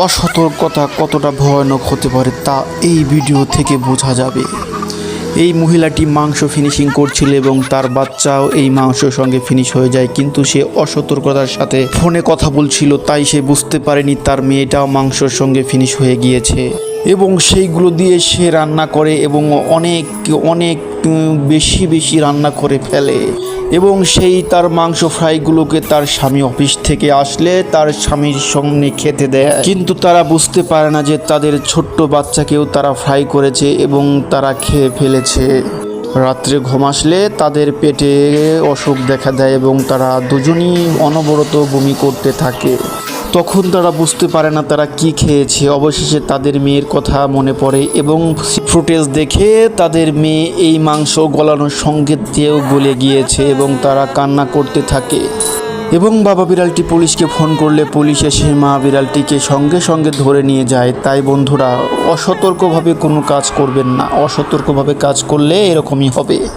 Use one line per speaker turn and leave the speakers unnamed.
অসতর্কতা কতটা ভয়ানক হতে পারে তা এই ভিডিও থেকে বোঝা যাবে। এই মহিলাটি মাংস ফিনিশিং করছিল এবং তার বাচ্চাও এই মাংসের সঙ্গে ফিনিশ হয়ে যায়, কিন্তু সে অসতর্কতার সাথে ফোনে কথা বলছিল, তাই সে বুঝতে পারেনি তার মেয়েটাও মাংসের সঙ্গে ফিনিশ হয়ে গিয়েছে। এবং সেইগুলো দিয়ে সে রান্না করে এবং অনেক অনেক বেশি বেশি রান্না করে ফেলে এবং সেই তার মাংস ফ্রাইগুলোকে তার স্বামী অফিস থেকে আসলে তার স্বামীর সঙ্গে খেতে দেয়। কিন্তু তারা বুঝতে পারে না যে তাদের ছোট্ট বাচ্চাকেও তারা ফ্রাই করেছে এবং তারা খেয়ে ফেলেছে। রাত্রে ঘুম আসলে তাদের পেটে অসুখ দেখা দেয় এবং তারা দুজনই অনবরত বমি করতে থাকে। তখন তারা বুঝতে পারে না তারা কি খেয়েছে। অবশেষে তাদের মেয়ের কথা মনে পড়ে এবং ফুটেজ দেখে তাদের মেয়ে এই মাংস গলানোর সঙ্গে দিয়েও গলে গিয়েছে এবং তারা কান্না করতে থাকে। এবং বাবা বিড়ালটি পুলিশকে ফোন করলে পুলিশ এসে মা বিড়ালটিকে সঙ্গে সঙ্গে ধরে নিয়ে যায়। তাই বন্ধুরা, অসতর্কভাবে কোনো কাজ করবেন না। অসতর্কভাবে কাজ করলে এরকমই হবে।